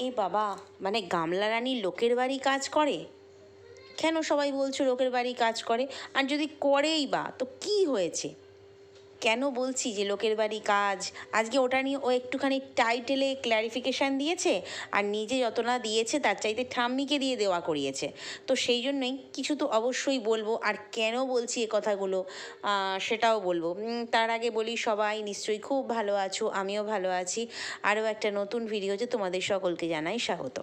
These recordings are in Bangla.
এ বাবা মানে গামলা রানী লোকের বাড়ি কাজ করে? কেন সবাই বলছো লোকের বাড়ি কাজ করে? আর যদি করেই বা, তো কি হয়েছে? কেন বলছি যে লোকের বাড়ি কাজ? আজকে ওটা নিয়ে ও একটুখানি টাইটেলে ক্ল্যারিফিকেশান দিয়েছে আর নিজে যত না দিয়েছে তার চাইতে ঠাম্মিকে দিয়ে দেওয়া করিয়েছে। তো সেই জন্যই কিছু তো অবশ্যই বলব আর কেন বলছি এ কথাগুলো? সেটাও বলব। তার আগে বলি সবাই নিশ্চয়ই খুব ভালো আছো, আমিও ভালো আছি। আরও একটা নতুন ভিডিওতে তোমাদের সকলকে জানাই স্বাগত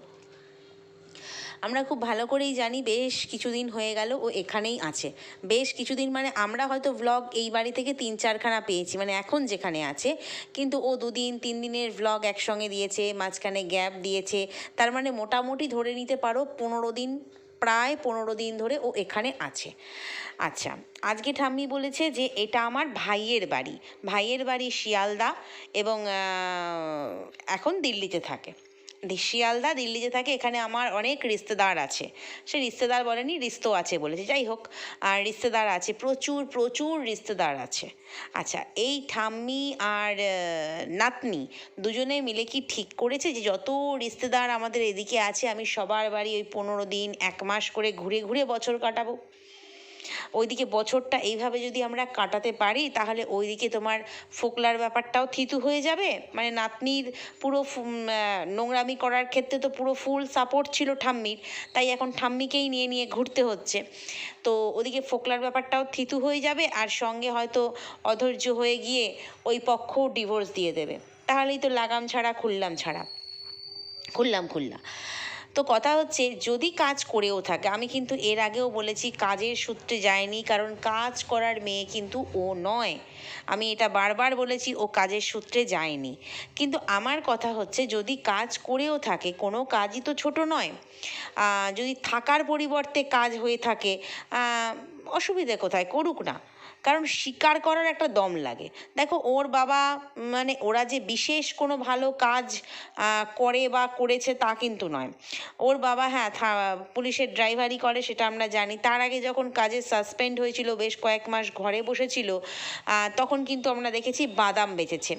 আমরা খুব ভালো করেই জানি বেশ কিছুদিন হয়ে গেল ও এখানেই আছে। বেশ কিছুদিন মানে আমরা হয়তো ভ্লগ এই বাড়ি থেকে তিন চারখানা পেয়েছি মানে এখন যেখানে আছে। কিন্তু ও দুদিন, তিন দিনের ভ্লগ একসঙ্গে দিয়েছে, মাঝখানে গ্যাপ দিয়েছে। তার মানে মোটামুটি ধরে নিতে পারো পনেরো দিন, প্রায় পনেরো দিন ধরে ও এখানে আছে। আচ্ছা আজকে ঠাম্মি বলেছে যে এটা আমার ভাইয়ের বাড়ি। ভাইয়ের বাড়ি শিয়ালদা এবং এখন দিল্লিতে থাকে। শিয়ালদা, দিল্লিতে থাকে, এখানে আমার অনেক রিস্তেদার আছে। সে রিস্তেদার বলেনি, রিস্তো আছে বলেছে, যাই হোক। আর রিস্তেদার আছে, প্রচুর প্রচুর রিস্তেদার আছে। আচ্ছা এই ঠাম্মি আর নাতনি দুজনে মিলে কি ঠিক করেছে যে যত রিস্তেদার আমাদের এদিকে আছে, আমি সবার বাড়ি ওই পনেরো দিন, এক মাস করে ঘুরে ঘুরে বছর কাটাবো? ওইদিকে বছরটা এইভাবে যদি আমরা কাটাতে পারি, তাহলে ওইদিকে তোমার ফোকলার ব্যাপারটাও থিতু হয়ে যাবে। মানে নাতনির পুরো নোংরামি করার ক্ষেত্রে তো পুরো ফুল সাপোর্ট ছিল ঠাম্মির, তাই এখন ঠাম্মিকেই নিয়ে নিয়ে ঘুরতে হচ্ছে। তো ওদিকে ফোকলার ব্যাপারটাও থিতু হয়ে যাবে, আর সঙ্গে হয়তো অধৈর্য হয়ে গিয়ে ওই পক্ষও ডিভোর্স দিয়ে দেবে। তাহলেই তো লাগাম ছাড়া, খুললাম ছাড়া। খুললাম খুললাম। তো কথা হচ্ছে, যদি কাজ করেও থাকে, আমি কিন্তু এর আগেও বলেছি কাজের সূত্রে যায়নি, কারণ কাজ করার মেয়ে কিন্তু ও নয়। আমি এটা বারবার বলেছি, ও কাজের সূত্রে যায়নি। কিন্তু আমার কথা হচ্ছে, যদি কাজ করেও থাকে, কোনো কাজই তো ছোট নয়। যদি থাকার পরিবর্তে কাজ হয়ে থাকে অসুবিধে কোথায়? করুক না। কারণ স্বীকার করার একটা দম লাগে। দেখো, ওর বাবা মানে ওরা যে বিশেষ কোনো ভালো কাজ করে বা করেছে তা কিন্তু নয়। ওর বাবা হ্যাঁ থা- পুলিশের ড্রাইভারি করে, সেটা আমরা জানি। তার আগে যখন কাজে সাসপেন্ড হয়েছিল, বেশ কয়েক মাস ঘরে বসেছিল তখন কিন্তু আমরা দেখেছি বাদাম বেচেছে।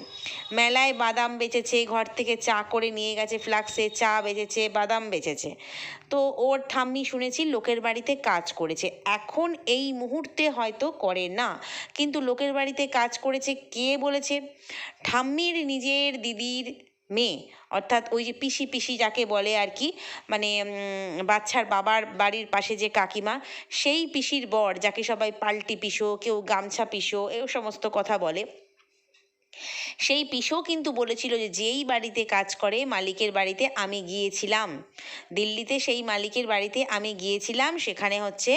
মেলায় বাদাম বেচেছে, ঘর থেকে চা করে নিয়ে গেছে, ফ্লাক্সে চা বেচেছে, বাদাম বেচেছে। তো ওর ঠাম্মি শুনেছি লোকের বাড়িতে কাজ করেছে। এখন এই মুহূর্তে হয়তো করে না। কিন্তু লোকের বাড়িতে কাজ করেছে কে বলেছে? ঠাম্মির নিজের দিদির মেয়ে, অর্থাৎ ওই যে পিসি পিসি যাকে বলে আর কি মানে বাচ্চার বাবার বাড়ির পাশে যে কাকিমা, সেই পিসির বর, যাকে সবাই পাল্টি পিসো, কেউ গামছা পিসো এই সমস্ত কথা বলে। সেই পিসও কিন্তু বলেছিল যে যেই বাড়িতে কাজ করে মালিকের বাড়িতে আমি গিয়েছিলাম। দিল্লিতে সেই মালিকের বাড়িতে আমি গিয়েছিলাম, সেখানে হচ্ছে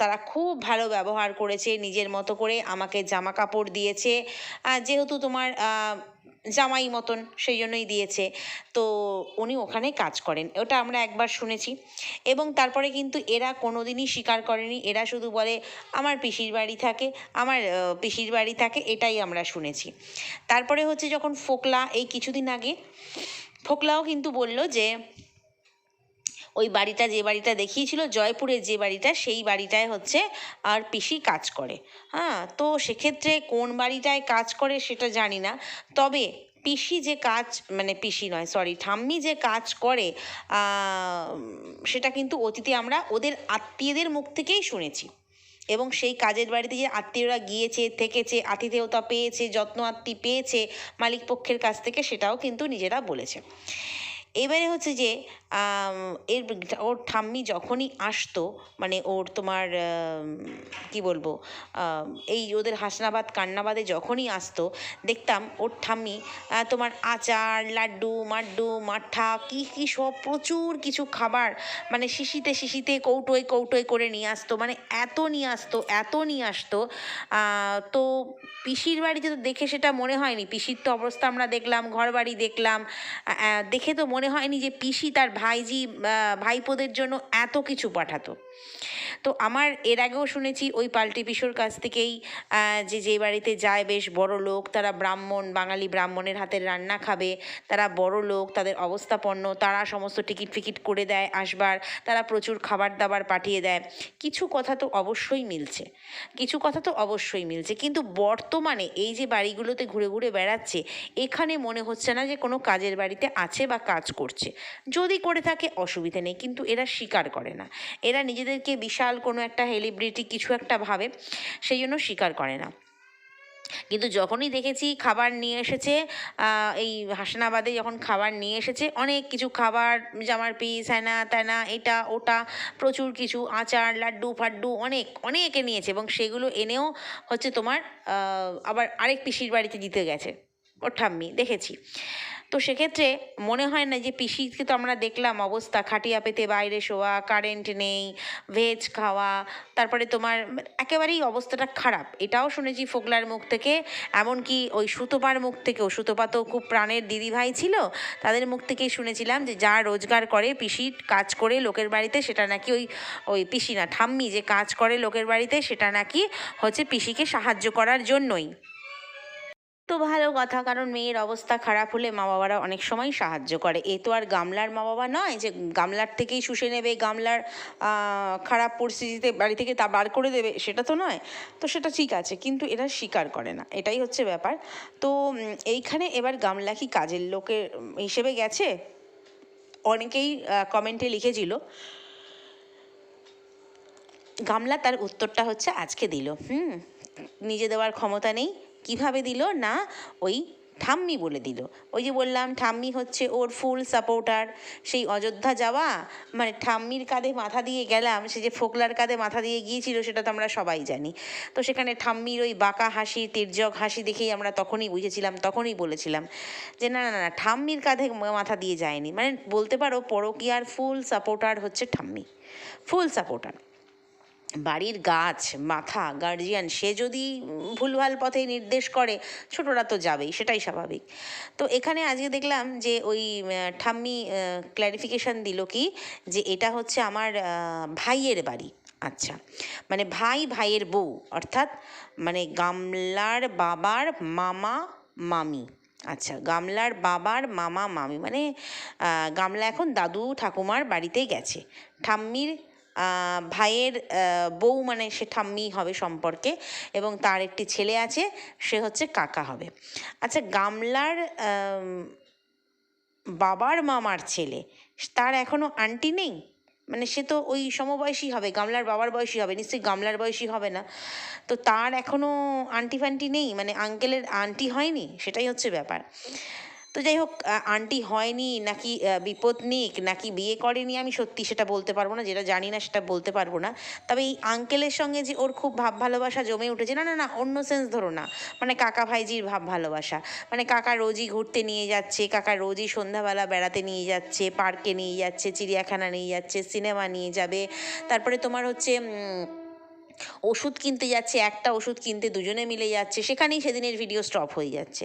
তারা খুব ভালো ব্যবহার করেছে, নিজের মতো করে আমাকে জামা কাপড় দিয়েছে যেহেতু তোমার জামাই মতন সেই জন্যই দিয়েছে। তো উনি ওখানে কাজ করেন। ওটা আমরা একবার শুনেছি। এবং তারপরে কিন্তু এরা কোনো দিনই স্বীকার করেনি। এরা শুধু বলে, আমার পিসির বাড়ি থাকে, আমার পিসির বাড়ি থাকে। এটাই আমরা শুনেছি। তারপরে হচ্ছে যখন ফোকলা, এই কিছুদিন আগে ফোকলাও কিন্তু বলল যে ওই বাড়িটা যে বাড়িটা দেখিয়েছিল জয়পুরের যে বাড়িটা, সেই বাড়িটায় হচ্ছে আর পিসি কাজ করে। হ্যাঁ তো সেক্ষেত্রে কোন বাড়িটায় কাজ করে সেটা জানি না। তবে পিসি যে কাজ মানে পিসি নয় সরি ঠাম্মি যে কাজ করে সেটা কিন্তু অতীতে আমরা ওদের আত্মীয়দের মুখ থেকেই শুনেছি। এবং সেই কাজের বাড়িতে যে আত্মীয়রা গিয়েছে, থেকেছে, আতিথেয়তা পেয়েছে, যত্ন আত্মি পেয়েছে মালিক পক্ষের কাছ থেকে, সেটাও কিন্তু নিজেরা বলেছে। এবারে হচ্ছে যে এর ওর ঠাম্মি যখনই আসতো মানে ওর তোমার কি বলব এই ওদের হাসনাবাদ, কান্নাবাদে যখনই আসতো, দেখতাম ওর ঠাম্মি তোমার আচার, লাড্ডু, মাড্ডু, মাঠা, কি কি সব প্রচুর কিছু খাবার মানে শিশিতে শিশিতে কৌটোয় কৌটোয় করে নিয়ে আসতো মানে এত নিয়ে আসতো, এত নিয়ে আসতো তো পিসির বাড়িতে তো দেখে সেটা মনে হয়নি, পিসির তো অবস্থা আমরা দেখলাম ঘর বাড়ি দেখলাম দেখে তো মনে হয়নি যে পিসি তার ভাইজি ভাইপোদের জন্য এত কিছু পাঠাতো। তো আমার এর আগেও শুনেছি ওই পাল্টি পিসোর কাছ থেকেই যে যে বাড়িতে যায় বেশ বড় লোক, তারা ব্রাহ্মণ, বাঙালি ব্রাহ্মণের হাতের রান্না খাবে, তারা বড় লোক, তাদের অবস্থাপন্ন তারা সমস্ত টিকিট ফিকিট করে দেয় আসবার, তারা প্রচুর খাবার দাবার পাঠিয়ে দেয়। কিছু কথা তো অবশ্যই মিলছে, কিছু কথা তো অবশ্যই মিলছে, কিন্তু বর্তমানে এই যে বাড়িগুলোতে ঘুরে ঘুরে বেড়াচ্ছে, এখানে মনে হচ্ছে না যে কোনো কাজের বাড়িতে আছে বা কাজ করছে। যদি করে থাকে, অসুবিধা নেই। কিন্তু এরা স্বীকার করে না। এরা নিজেদেরকে বিশাল কোনো একটা সেলিব্রিটি কিছু একটা ভাবে, সেই জন্য স্বীকার করে না। কিন্তু যখনই দেখেছি খাবার নিয়ে এসেছে এই হাসনাবাদে যখন খাবার নিয়ে এসেছে, অনেক কিছু খাবার, জামার পিস হ্যানা ত্যানা, এটা, ওটা, প্রচুর কিছু, আচার, লাড্ডু, ফাড্ডু, অনেক, অনেকে নিয়েছে এবং সেগুলো এনেও হচ্ছে তোমার আবার আরেক পিসির বাড়িতে দিতে গেছে। ওর ঠাম্মি, দেখেছি। তো সেক্ষেত্রে মনে হয় না যে পিসিকে তো আমরা দেখলাম অবস্থা, খাটিয়া পেতে বাইরে শোয়া কারেন্ট নেই ভেজ খাওয়া, তারপরে তোমার একেবারেই অবস্থাটা খারাপ। এটাও শুনেছি ফোকলার মুখ থেকে, এমনকি ওই সুতোপার মুখ থেকেও সুতোপা তো খুব প্রাণের দিদিভাই ছিল, তাদের মুখ থেকেই শুনেছিলাম যে যা রোজগার করে পিসি কাজ করে লোকের বাড়িতে, সেটা নাকি ওই ওই পিসি না, ঠাম্মি যে কাজ করে লোকের বাড়িতে, সেটা নাকি হচ্ছে পিসিকে সাহায্য করার জন্যই। তো ভালো কথা, কারণ মেয়ের অবস্থা খারাপ হলে মা বাবারা অনেক সময় সাহায্য করে। এ তো আর গামলার মা বাবা নয় যে গামলার থেকেই শুষে নেবে, গামলার খারাপ পরিস্থিতিতে বাড়ি থেকে তা বার করে দেবে, সেটা তো নয়। তো সেটা ঠিক আছে, কিন্তু এরা স্বীকার করে না। এটাই হচ্ছে ব্যাপার। তো এইখানে এবার গামলা কি কাজের লোকের হিসেবে গেছে? অনেকেই কমেন্টে লিখেছিল। গামলা তার উত্তরটা হচ্ছে আজকে দিল। হুম, নিজে দেওয়ার ক্ষমতা নেই। কীভাবে দিল? না, ওই ঠাম্মি বলে দিল। ওই যে বললাম, ঠাম্মি হচ্ছে ওর ফুল সাপোর্টার সেই অযোধ্যা যাওয়া মানে ঠাম্মির কাঁধে মাথা দিয়ে গেলাম, সে যে ফোকলার কাঁধে মাথা দিয়ে গিয়েছিল, সেটা তো আমরা সবাই জানি। তো সেখানে ঠাম্মির ওই বাঁকা হাসি, তির্যক হাসি দেখেই আমরা তখনই বুঝেছিলাম, তখনই বলেছিলাম যে না না না ঠাম্মির কাঁধে মাথা দিয়ে যায়নি। মানে বলতে পারো, পরকীয়ার ফুল সাপোর্টার হচ্ছে ঠাম্মি। ফুল সাপোর্টার বাড়ির গাছ, মাথা গার্জিয়ান সে যদি ভুলভাল পথে নির্দেশ করে, ছোটরা তো যাবেই, সেটাই স্বাভাবিক। তো এখানে আজকে দেখলাম যে ওই ঠাম্মি ক্ল্যারিফিকেশন দিল কি, যে এটা হচ্ছে আমার ভাইয়ের বাড়ি। আচ্ছা মানে ভাই, ভাইয়ের বউ, অর্থাৎ মানে গামলার বাবার মামা, মামি। আচ্ছা গামলার বাবার মামা, মামি মানে গামলা এখন দাদু, ঠাকুমার বাড়িতে গেছে। ঠাম্মির ভাইয়ের বউ মানে সে ঠাম্মি হবে সম্পর্কে এবং তার একটি ছেলে আছে, সে হচ্ছে কাকা হবে। আচ্ছা গামলার বাবার মামার ছেলে, তার এখনও আন্টি নেই? মানে সে তো ওই সমবয়সী হবে, গামলার বাবার বয়সী হবে, নিশ্চয়ই গামলার বয়সী হবে না। তো তার এখনও আন্টি ফান্টি নেই? মানে আঙ্কেলের আন্টি হয়নি? সেটাই হচ্ছে ব্যাপার। তো যাই হোক আন্টি হয়নি নাকি আহ, বিপত্নিক নাকি বিয়ে করেনি আমি সত্যি সেটা বলতে পারব না যেটা জানি না সেটা বলতে পারব না। তবে এই আঙ্কেলের সঙ্গে যে ওর খুব ভাব ভালোবাসা জমে উঠেছে না না না অন্য সেন্স ধরো না। মানে কাকা ভাইজির ভাব ভালোবাসা। মানে কাকা রোজই ঘুরতে নিয়ে যাচ্ছে কাকা রোজই সন্ধ্যাবেলা বেড়াতে নিয়ে যাচ্ছে পার্কে নিয়ে যাচ্ছে চিড়িয়াখানা নিয়ে যাচ্ছে সিনেমা নিয়ে যাবে। তারপরে তোমার হচ্ছে ওষুধ কিনতে যাচ্ছে, একটা ওষুধ কিনতে দুজনে মিলে যাচ্ছে, সেখানেই সেদিনের ভিডিও স্টপ হয়ে যাচ্ছে।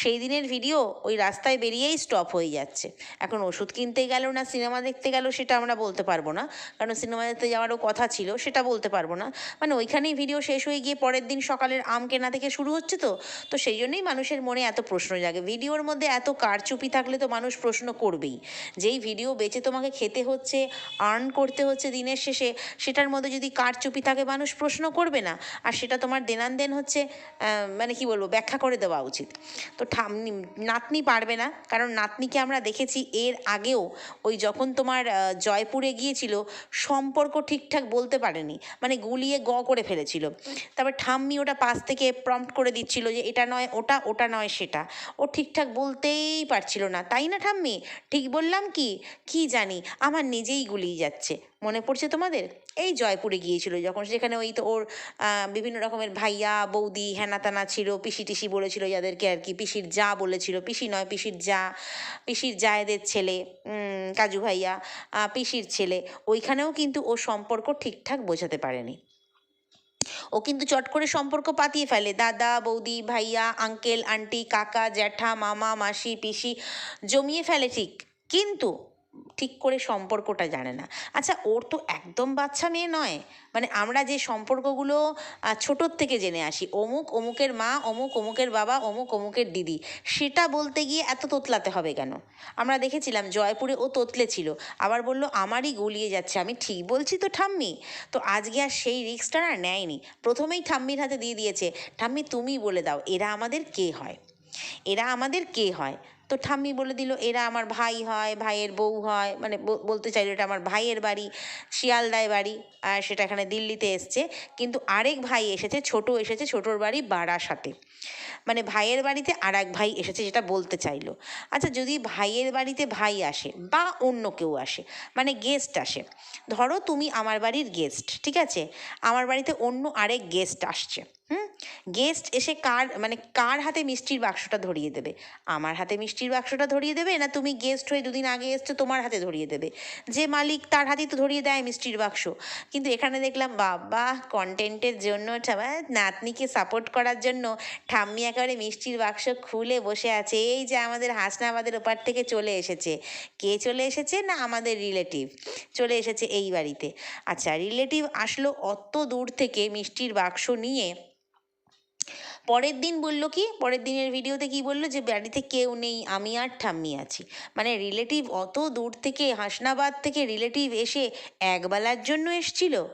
সেই দিনের ভিডিও ওই রাস্তায় বেরিয়েই স্টপ হয়ে যাচ্ছে। এখন ওষুধ কিনতে গেল না সিনেমা দেখতে গেল সেটা আমরা বলতে পারব না, কারণ সিনেমা দেখতে যাওয়ারও কথা ছিল, সেটা বলতে পারব না। মানে ওইখানেই ভিডিও শেষ হয়ে গিয়ে পরের দিন সকালের আম কেনা থেকে শুরু হচ্ছে তো তো সেই জন্যই মানুষের মনে এত প্রশ্ন জাগে। ভিডিওর মধ্যে এত কারচুপি থাকলে তো মানুষ প্রশ্ন করবেই। যেই ভিডিও বেচে তোমাকে খেতে হচ্ছে আর্ন করতে হচ্ছে দিনের শেষে, সেটার মধ্যে যদি কারচুপি থাকে, মানুষ প্রশ্ন করবে না। আর সেটা তোমার দেনান হচ্ছে মানে কি বলব, ব্যাখ্যা করে দেওয়া উচিত। তো ঠাম্মি, নাতনি পারবে না, কারণ নাতনিকে আমরা দেখেছি এর আগেও ওই যখন তোমার জয়পুরে গিয়েছিল, সম্পর্ক ঠিকঠাক বলতে পারেনি মানে গুলিয়ে গ করে ফেলেছিল। তারপর ঠাম্মি ওটা পাশ থেকে প্রম্পট করে দিচ্ছিল যে এটা নয়, ওটা ওটা নয়, সেটা। ও ঠিকঠাক বলতেই পারছিল না। তাই না ঠাম্মি? ঠিক বললাম কি? কি জানি, আমার নিজেই গুলিয়ে যাচ্ছে। মনে পড়ছে তোমাদের? এই জয়পুরে গিয়েছিল যখন সেখানে ওই তো ওর বিভিন্ন রকমের ভাইয়া, বৌদি হেনা তানা ছিল পিসি টিসি বলেছিল যাদেরকে আর কি, পিসির যা বলেছিল, পিসি নয়, পিসির যা, পিসির জায়েদের ছেলে কাজু ভাইয়া পিসির ছেলে, ওইখানেও কিন্তু ও সম্পর্ক ঠিকঠাক বোঝাতে পারেনি। ও কিন্তু চট করে সম্পর্ক পাতিয়ে ফেলে। দাদা, বৌদি, ভাইয়া, আঙ্কেল, আন্টি, কাকা, জ্যাঠা, মামা, মাসি, পিসি, জমিয়ে ফেলে ঠিক। কিন্তু ঠিক করে সম্পর্কটা জানে না। আচ্ছা ওর তো একদম বাচ্চা মেয়ে নয়। মানে আমরা যে সম্পর্কগুলো ছোটোর থেকে জেনে আসি, অমুক, অমুকের মা, অমুক, অমুকের বাবা, অমুক, অমুকের দিদি, সেটা বলতে গিয়ে এত তোতলাতে হবে কেন? আমরা দেখেছিলাম জয়পুরে ও তোতলে ছিল, আবার বলল, আমারই গলিয়ে যাচ্ছে, আমি ঠিক বলছি তো ঠাম্মি। তো আজকে আর সেই রিক্সটা না নেয়নি। প্রথমেই ঠাম্মির হাতে দিয়ে দিয়েছে, ঠাম্মি, তুমি বলে দাও, এরা আমাদের কে হয়? এরা আমাদের কে হয়? তো ঠাম্মি বলে দিল, এরা আমার ভাই হয়, ভাইয়ের বউ হয়। মানে বলতে চাইলো, এটা আমার ভাইয়ের বাড়ি, শিয়ালদায় বাড়ি। আর সেটা এখানে দিল্লিতে এসছে। কিন্তু আরেক ভাই এসেছে, ছোট এসেছে, ছোটোর বাড়ি বারাসাতে। মানে ভাইয়ের বাড়িতে আর এক ভাই এসেছে যেটা বলতে চাইলো। আচ্ছা যদি ভাইয়ের বাড়িতে ভাই আসে বা অন্য কেউ আসে মানে গেস্ট আসে, ধরো তুমি আমার বাড়ির গেস্ট ঠিক আছে? আমার বাড়িতে অন্য আরেক গেস্ট আসছে। হুম? গেস্ট এসে কার মানে কার হাতে মিষ্টির বাক্সটা ধরিয়ে দেবে? আমার হাতে মিষ্টির বাক্সটা ধরিয়ে দেবে না তুমি গেস্ট হয়ে দুদিন আগে এসছো তোমার হাতে ধরিয়ে দেবে? যে মালিক তার হাতেই তো ধরিয়ে দেয় মিষ্টির বাক্স। কিন্তু এখানে দেখলাম, বাবা কন্টেন্টের জন্য নাতনিকে সাপোর্ট করার জন্য ঠাম্মি একেবারে মিষ্টির বাক্স খুলে বসে আছে। এই যে আমাদের হাসনাবাদের ওপার থেকে চলে এসেছে। কে চলে এসেছে না আমাদের রিলেটিভ চলে এসেছে এই বাড়িতে। আচ্ছা রিলেটিভ আসলো অত দূর থেকে মিষ্টির বাক্স নিয়ে পরের দিন বলল কি, পরের দিনের ভিডিওতে কি বলল যে, বাড়িতে কেউ নেই, আমি আর ঠাম্মি আছি। মানে রিলেটিভ অত দূর থেকে, হাসনাবাদ থেকে রিলেটিভ এসে একবেলার জন্য এসছিল।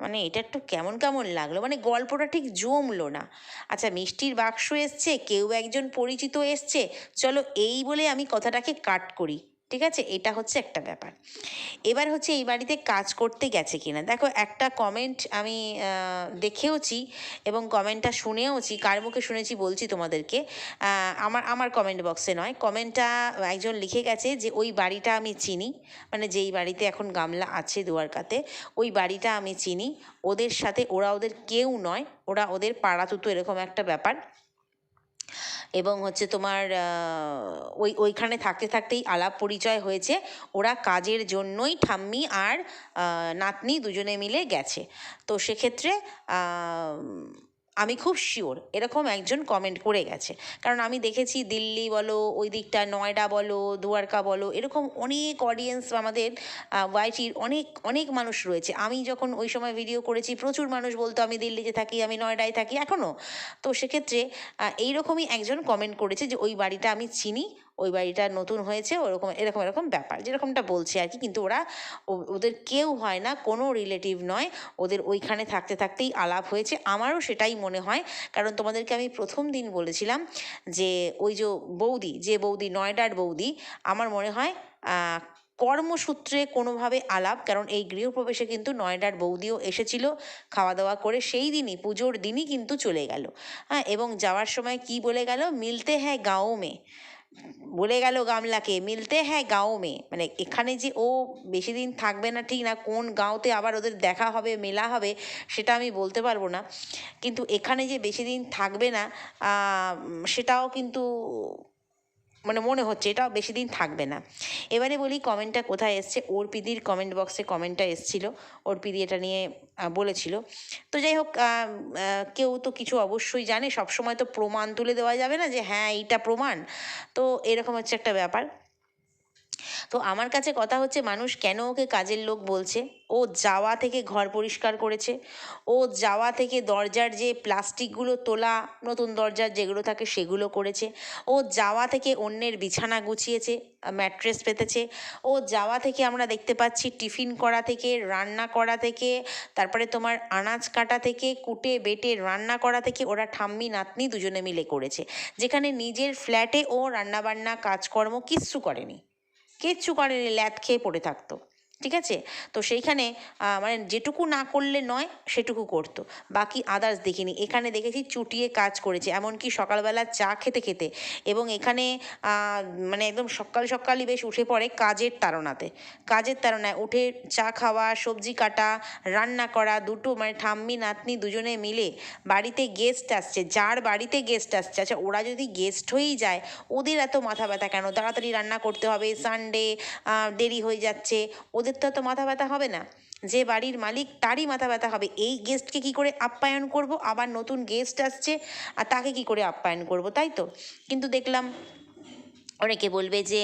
মানে এটা একটু কেমন কেমন লাগল মানে গল্পটা ঠিক জমলো না। আচ্ছা মিষ্টির বাক্স এসছে, কেউ একজন পরিচিত এসছে, চলো এই বলে আমি কথাটাকে কাট করি। ঠিক আছে? এটা হচ্ছে একটা ব্যাপার। এবার হচ্ছে এই বাড়িতে কাজ করতে গেছে কিনা? দেখো, একটা কমেন্ট আমি দেখেওছি এবং কমেন্টটা শুনেওছি, কার মুখে শুনেছি বলছি তোমাদেরকে। আমার আমার কমেন্ট বক্সে নয়। কমেন্টটা একজন লিখে গেছে যে, ওই বাড়িটা আমি চিনি। মানে যেই বাড়িতে এখন গামলা আছে দুয়ারকাতে, ওই বাড়িটা আমি চিনি। ওদের সাথে, ওরা ওদের কেউ নয়। ওরা ওদের পাড়াতুতো, এরকম একটা ব্যাপার। এবং হচ্ছে তোমার ওই, ওইখানে থাকতে থাকতেই আলাপ পরিচয় হয়েছে। ওরা কাজের জন্যই ঠাম্মি আর নাতনি দুজনে মিলে গেছে। তো সেক্ষেত্রে আমি খুব শিওর এরকম একজন কমেন্ট করে গেছে। কারণ আমি দেখেছি দিল্লি বলো, ওই দিকটা নয়ডা বলো, দুয়ারকা বলো, এরকম অনেক অডিয়েন্স আমাদের ওয়াইটির অনেক অনেক মানুষ রয়েছে। আমি যখন ওই সময় ভিডিও করেছি, প্রচুর মানুষ বলতো, আমি দিল্লিতে থাকি, আমি নয়ডায় থাকি এখনও তো সেক্ষেত্রে এইরকমই একজন কমেন্ট করেছে যে, ওই বাড়িটা আমি চিনি ওই বাড়িটা নতুন হয়েছে, ওরকম, এরকম এরকম ব্যাপার। যেরকমটা বলছে আর কি, কিন্তু ওরা ওদের কেউ হয় না, কোনো রিলেটিভ নয়। ওদের ওইখানে থাকতে থাকতেই আলাপ হয়েছে। আমারও সেটাই মনে হয়। কারণ তোমাদেরকে আমি প্রথম দিন বলেছিলাম যে, ওই যে বৌদি যে বৌদি, নয়ডার বৌদি, আমার মনে হয় কর্মসূত্রে কোনোভাবে আলাপ, কারণ এই গৃহপ্রবেশে কিন্তু নয়ডার বৌদিও এসেছিল খাওয়া দাওয়া করে সেই দিনই, পুজোর দিনই কিন্তু চলে গেল। হ্যাঁ এবং যাওয়ার সময় কি বলে গেল? মিলতে হ্যাঁ গাঁও মে। বলে গেল গামলাকে, মিলতে হ্যাঁ গাঁও মে। মানে এখানে যে ও বেশি দিন থাকবে না, ঠিক না, কোন গাঁওতে আবার ওদের দেখা হবে, মেলা হবে, সেটা আমি বলতে পারব না। কিন্তু এখানে যে বেশি দিন থাকবে না সেটাও কিন্তু মানে মনে হচ্ছে, এটাও বেশি দিন থাকবে না। এবারে বলি, কমেন্টটা কোথায় এসছে? অর্পিদির কমেন্ট বক্সে কমেন্টটা এসছিল। অর্পিদি এটা নিয়ে বলেছিল। তো যাই হোক কেউ তো কিছু অবশ্যই জানে। সবসময় তো প্রমাণ তুলে দেওয়া যাবে না যে হ্যাঁ এইটা প্রমাণ। তো এরকম হচ্ছে একটা ব্যাপার। তো আমার কাছে কথা হচ্ছে, মানুষ কেন ওকে কাজের লোক বলছে? ও যাওয়া থেকে ঘর পরিষ্কার করেছে। ও যাওয়া থেকে দরজার যে প্লাস্টিকগুলো তোলা, নতুন দরজার যেগুলো থাকে সেগুলো করেছে। ও যাওয়া থেকে অন্যের বিছানা গুছিয়েছে ম্যাট্রেস পেতেছে। ও যাওয়া থেকে আমরা দেখতে পাচ্ছি টিফিন করা থেকে, রান্না করা থেকে, তারপরে তোমার আনাজ কাটা থেকে, কুটে বেটে রান্না করা থেকে ওরা ঠাম্মি, নাতনি দুজনে মিলে করেছে। যেখানে নিজের ফ্ল্যাটে ও রান্নাবান্না, কাজকর্ম কিচ্ছু করেনি। কিচ্ছু করেনি ল্যাদ খেয়ে পড়ে থাকতো। ঠিক আছে? তো সেইখানে মানে যেটুকু না করলে নয়, সেটুকু করতো। বাকি আদার্স দেখিনি। এখানে দেখেছি চুটিয়ে কাজ করেছে। এমনকি সকালবেলা চা খেতে খেতে এবং এখানে মানে একদম সকাল সকালই বেশ উঠে পড়ে কাজের তাড়নাতে। কাজের তাড়নায় উঠে চা খাওয়া, সবজি কাটা, রান্না করা, দুটো মানে ঠাম্মি, নাতনি দুজনে মিলে বাড়িতে গেস্ট আসছে। যার বাড়িতে গেস্ট আসছে আচ্ছা ওরা যদি গেস্ট হয়েই যায়, ওদের এত মাথা ব্যথা কেন? তাড়াতাড়ি রান্না করতে হবে সানডে দেরি হয়ে যাচ্ছে, ওদের তো এত মাথা ব্যথা হবে না। যে বাড়ির মালিক, তারই মাথা ব্যথা হবে। এই গেস্টকে কি করে আপ্যায়ন করব? আবার নতুন গেস্ট আসছে, আর তাকে কি করে আপ্যায়ন করব? তাই তো? কিন্তু দেখলাম অনেকে বলবে যে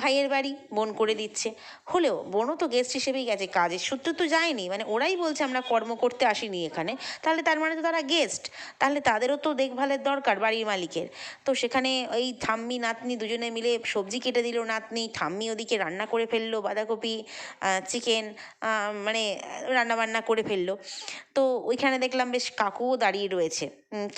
ভাইয়ের বাড়ি বোন করে দিচ্ছে। হলেও বোনও তো গেস্ট হিসেবেই গেছে কাজের। সূত্রে তো যায়নি। মানে ওরাই বলছে আমরা কর্ম করতে আসিনি এখানে। তাহলে তার মানে তো তারা গেস্ট তাহলে তাদেরও তো দেখভালের দরকার বাড়ির মালিকের। তো সেখানে ওই ঠাম্মি, নাতনি দুজনে মিলে সবজি কেটে দিল নাতনি। ঠাম্মি ওদিকে রান্না করে ফেলল বাঁধাকপি চিকেন মানে রান্নাবান্না করে ফেলল। তো ওইখানে দেখলাম বেশ কাকুও দাঁড়িয়ে রয়েছে।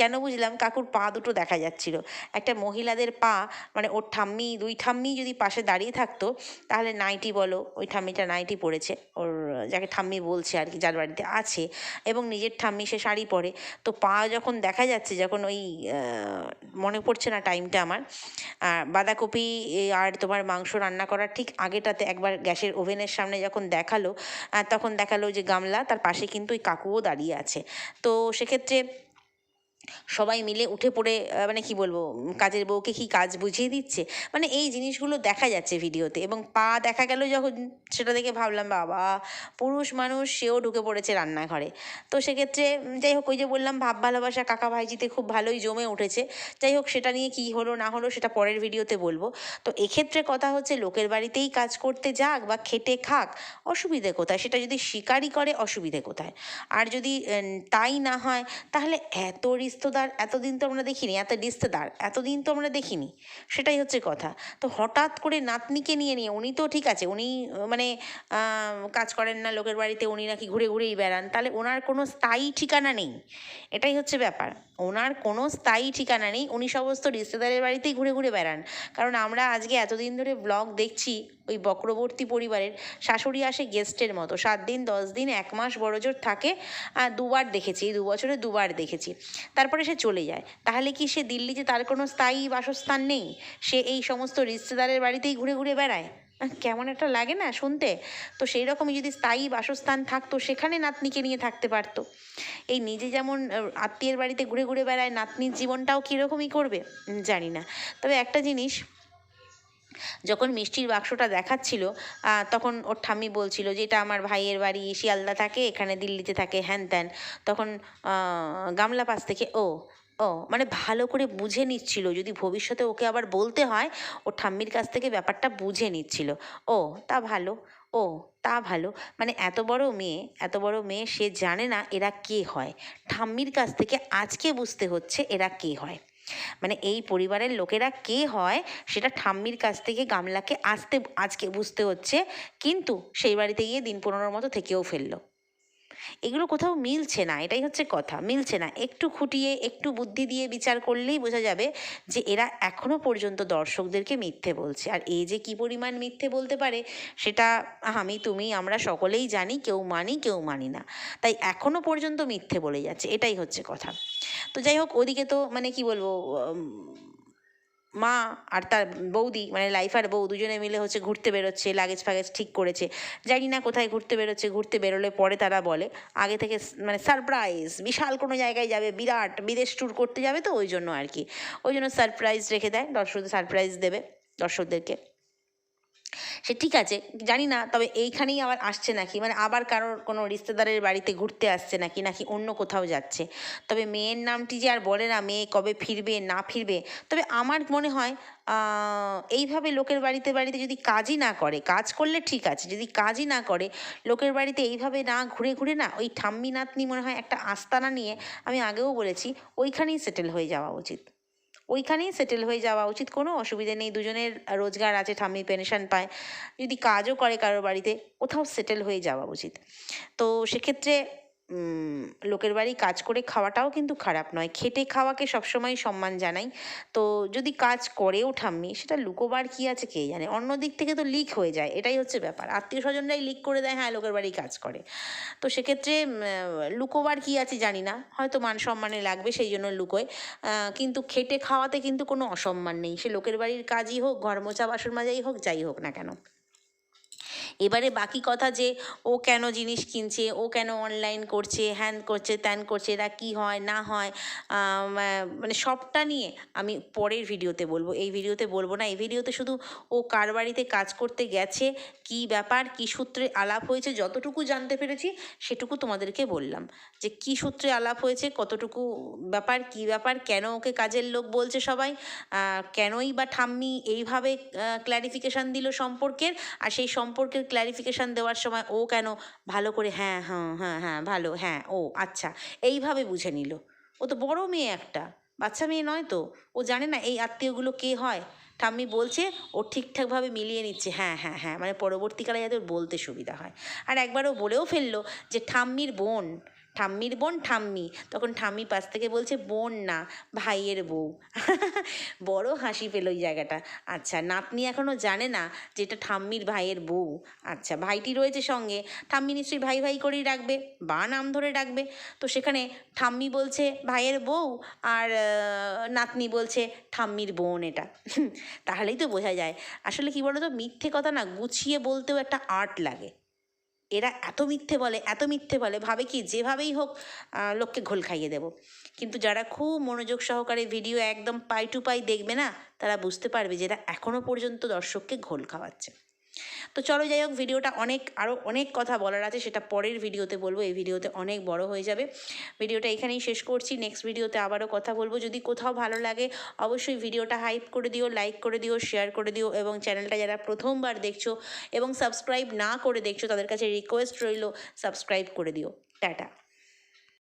কেন বুঝলাম? কাকুর পা দুটো দেখা যাচ্ছিল। একটা মহিলাদের পা মানে ওর ঠাম্মি, দুই ঠাম্মি যদি পাশে দাঁড়িয়ে থাকতো, তাহলে নাইটি বলো, ওই ঠাম্মিটা নাইটি পরেছে। ওর, যাকে ঠাম্মি বলছে আর কি, যার বাড়িতে আছে, এবং নিজের ঠাম্মি সে শাড়ি পরে। তো পা যখন দেখা যাচ্ছে, যখন ওই মনে পড়ছে না টাইমটা আমার আর বাঁধাকপি আর তোমার মাংস রান্না করার ঠিক আগেটাতে একবার গ্যাসের ওভেনের সামনে যখন দেখাল তখন দেখাল যে গামলা, তার পাশে কিন্তু ওই কাকুও দাঁড়িয়ে আছে। তো সেক্ষেত্রে সবাই মিলে উঠে পড়ে মানে কি বলব কাজের বউকে কি কাজ বুঝিয়ে দিচ্ছে? মানে এই জিনিসগুলো দেখা যাচ্ছে ভিডিওতে এবং পা দেখা গেল যখন সেটা দেখে ভাবলাম, বাবা, পুরুষ মানুষ সেও ঢুকে পড়েছে রান্নাঘরে। তো সেক্ষেত্রে যাই হোক, ওই যে বললাম, ভাব ভালোবাসা কাকা ভাইজিতে খুব ভালোই জমে উঠেছে। যাই হোক, সেটা নিয়ে কি হলো, না হলো, সেটা পরের ভিডিওতে বলব। তো এক্ষেত্রে কথা হচ্ছে, লোকের বাড়িতেই কাজ করতে যাক বা খেটে খাক, অসুবিধে কোথায়? সেটা যদি শিকারই করে, অসুবিধে কোথায়? আর যদি তাই না হয়, তাহলে এত রিস্তেদার এতদিন তো আমরা দেখিনি, এত রিস্তেদার এতদিন তো আমরা দেখিনি, সেটাই হচ্ছে কথা। তো হঠাৎ করে নাতনিকে নিয়ে নিয়ে উনি তো ঠিক আছে, উনি মানে কাজ করেন না লোকের বাড়িতে, উনি নাকি ঘুরে ঘুরেই বেড়ান, তাহলে ওনার কোনো স্থায়ী ঠিকানা নেই। এটাই হচ্ছে ব্যাপার। ওনার কোনো স্থায়ী ঠিকানা নেই, উনি সমস্ত রিস্তেদারের বাড়িতেই ঘুরে ঘুরে বেড়ান। কারণ আমরা আজকে এতদিন ধরে ব্লগ দেখছি ওই বক্রবর্তী পরিবারের শাশুড়ি আসে গেস্টের মতো। সাত দিন, দশ দিন, এক মাস বড়জোর থাকে। আর দুবার দেখেছি এই দু বছরে দুবার দেখেছি। তারপরে সে চলে যায়। তাহলে কি সে দিল্লিতে তার কোনো স্থায়ী বাসস্থান নেই? সে এই সমস্ত রিস্তেদারের বাড়িতেই ঘুরে ঘুরে বেড়ায়? কেমন একটা লাগে না শুনতে? তো সেই রকমই যদি স্থায়ী বাসস্থান থাকতো, সেখানে নাতনিকে নিয়ে থাকতে পারতো। এই নিজে যেমন আত্মীয়ের বাড়িতে ঘুরে ঘুরে বেড়ায়, নাতনির জীবনটাও কীরকমই করবে? জানি না। তবে একটা জিনিস যখন মিষ্টির বাক্সটা দেখাচ্ছিল তখন ওর ঠাম্মি বলছিল যে, এটা আমার ভাইয়ের বাড়ি, শিয়ালদা থাকে, এখানে দিল্লিতে থাকে, হ্যান ত্যান। তখন গামলা পাশ থেকে, ও ও। মানে ভালো করে বুঝে নিচ্ছিল, যদি ভবিষ্যতে ওকে আবার বলতে হয় ও ঠাম্মির কাছ থেকে ব্যাপারটা বুঝে নিচ্ছিল। ও, তা ভালো, ও, তা ভালো। মানে এত বড় মেয়ে, এত বড় মেয়ে, সে জানে না এরা কে হয়। ঠাম্মির কাছ থেকে আজকে বুঝতে হচ্ছে এরা কে হয়। মানে এই পরিবারের লোকেরা কে হয় সেটা ঠাম্মির কাছ থেকে গামলাকে আসতে, আজকে বুঝতে হচ্ছে। কিন্তু সেই বাড়িতে গিয়ে দিন পনেরোর মতো থেকেও ফেলল। এগুলো কোথাও মিলছে না, এটাই হচ্ছে কথা। মিলছে না। একটু খুঁটিয়ে, একটু বুদ্ধি দিয়ে বিচার করলেই বোঝা যাবে যে এরা এখনও পর্যন্ত দর্শকদেরকে মিথ্যে বলছে। আর এই যে কি পরিমাণ মিথ্যে বলতে পারে, সেটা আমি, তুমি, আমরা সকলেই জানি, কেউ মানি কেউ মানি না। তাই এখনও পর্যন্ত মিথ্যে বলে যাচ্ছে, এটাই হচ্ছে কথা। তো যাই হোক, ওদিকে তো মানে কি বলব মা আর তার বৌদি মানে লাইফ আর বউ দুজনে মিলে হচ্ছে ঘুরতে বেরোচ্ছে লাগেজ ফাগেজ ঠিক করেছে। জানি না কোথায় ঘুরতে বেরোচ্ছে, ঘুরতে বেরোলে পরে তারা বলে। আগে থেকে মানে সারপ্রাইজ বিশাল কোনো জায়গায় যাবে, বিরাট, বিদেশ ট্যুর করতে যাবে তো ওই জন্য আর কি। ওই জন্য সারপ্রাইজ রেখে দেয়, দর্শকদের সারপ্রাইজ দেবে, দর্শকদেরকে। সে ঠিক আছে, জানি না, তবে এইখানেই আবার আসছে নাকি? মানে আবার কারোর কোনো রিশতেদারের বাড়িতে ঘুরতে আসছে নাকি? নাকি অন্য কোথাও যাচ্ছে? তবে মেয়ের নামটি যে আর বলে না, মেয়ে কবে ফিরবে, না ফিরবে, তবে আমার মনে হয় এইভাবে লোকের বাড়িতে বাড়িতে যদি কাজই না করে, কাজ করলে ঠিক আছে, যদি কাজই না করে, লোকের বাড়িতে এইভাবে না ঘুরে ঘুরে না, ওই ঠাম্মি নাতনি মনে হয় একটা আস্তানা নিয়ে, আমি আগেও বলেছি, ওইখানেই সেটেল হয়ে যাওয়া উচিত। ওইখানেই সেটেল হয়ে যাওয়া উচিত। কোনো অসুবিধে নেই, দুজনের রোজগার আছে, ঠাম্মি পেনশন পায়। যদি কাজও করে কারোর বাড়িতে, কোথাও সেটেল হয়ে যাওয়া উচিত। তো সেক্ষেত্রে লোকের বাড়ি কাজ করে খাওয়াটাও কিন্তু খারাপ নয়। খেটে খাওয়াকে সবসময় সম্মান জানাই। তো যদি কাজ করেও ঠাম্মি, সেটা লুকোবার কি আছে কে জানে? অন্য দিক থেকে তো লিক হয়ে যায়, এটাই হচ্ছে ব্যাপার। আত্মীয় স্বজনরাই লিক করে দেয় হ্যাঁ লোকের বাড়ি কাজ করে। তো সেক্ষেত্রে লুকোবার কি আছে জানি না। হয়তো মান সম্মানে লাগবে সেই জন্য লুকোয়। কিন্তু খেটে খাওয়াতে কিন্তু কোনো অসম্মান নেই। সে লোকের বাড়ির কাজই হোক, ঘর মোছা, বাসন মাজাই হোক, যাই হোক না কেন। এবারে বাকি কথা যে ও কেন জিনিস কিনছে, ও কেন অনলাইন করছে হ্যান করছে, ত্যান করছে, এরা কী হয়, না হয় মানে সবটা নিয়ে আমি পরের ভিডিওতে বলব। এই ভিডিওতে বলব না, এই ভিডিওতে শুধু ও কার বাড়িতে কাজ করতে গেছে, কী ব্যাপার, কী সূত্রে আলাপ হয়েছে, যতটুকু জানতে পেরেছি সেটুকু তোমাদেরকে বললাম। যে কী সূত্রে আলাপ হয়েছে, কতটুকু ব্যাপার, কী ব্যাপার, কেন ওকে কাজের লোক বলছে সবাই কেনই বা ঠাম্মি এইভাবে ক্ল্যারিফিকেশান দিল সম্পর্কের, আর সেই সম্পর্কের ক্ল্যারিফিকেশান দেওয়ার সময় ও কেন ভালো করে হ্যাঁ হ্যাঁ হ্যাঁ হ্যাঁ ভালো হ্যাঁ ও আচ্ছা এইভাবে বুঝে নিল। ও তো বড় মেয়ে একটা, বাচ্চা মেয়ে নয় তো, ও জানে না এই আত্মীয়গুলো কে হয়। ঠাম্মি বলছে, ও ঠিকঠাকভাবে মিলিয়ে নিচ্ছে হ্যাঁ হ্যাঁ হ্যাঁ মানে পরবর্তীকালে যাতে বলতে সুবিধা হয়। আর একবার ও বলেও ফেলল যে ঠাম্মির বোন ঠাম্মির বোন ঠাম্মি। তখন ঠাম্মি পাশ থেকে বলছে, বোন না, ভাইয়ের বউ। বড় হাসি পেল ওই জায়গাটা। আচ্ছা নাতনি এখনও জানে না যে এটা ঠাম্মির ভাইয়ের বউ। আচ্ছা ভাইটি রয়েছে সঙ্গে। ঠাম্মি নিশ্চয়ই ভাই ভাই করেই ডাকবে বা নাম ধরে ডাকবে। তো সেখানে ঠাম্মি বলছে, ভাইয়ের বউ? আর নাতনি বলছে, ঠাম্মির বোন এটা। তাহলেই তো বোঝা যায়। আসলে কি বলতো, মিথ্যে কথা না, গুছিয়ে বলতেও একটা আর্ট লাগে। এরা এত মিথ্যে বলে, এত মিথ্যে বলে, ভাবে কি যেভাবেই হোক লোককে ঘোল খাইয়ে দেব। কিন্তু যারা খুব মনোযোগ সহকারে ভিডিও একদম পাই টু পাই দেখবে না, তারা বুঝতে পারবে যে এরা এখনও পর্যন্ত দর্শককে ঘোল খাওয়াচ্ছে। তো চলো যাই হোক ভিডিওটা অনেক আরও অনেক কথা বলার আছে, সেটা পরের ভিডিওতে বলব, এই ভিডিওতে অনেক বড় হয়ে যাবে। ভিডিওটা এখানেই শেষ করছি নেক্সট ভিডিওতে আবারও কথা বলব। যদি কোথাও ভালো লাগে, অবশ্যই ভিডিওটা হাইপ করে দিও লাইক করে দিও শেয়ার করে দিও, এবং চ্যানেলটা যারা প্রথমবার দেখছ এবং সাবস্ক্রাইব না করে দেখছ, তাদের কাছে রিকোয়েস্ট রইল সাবস্ক্রাইব করে দিও। টাটা।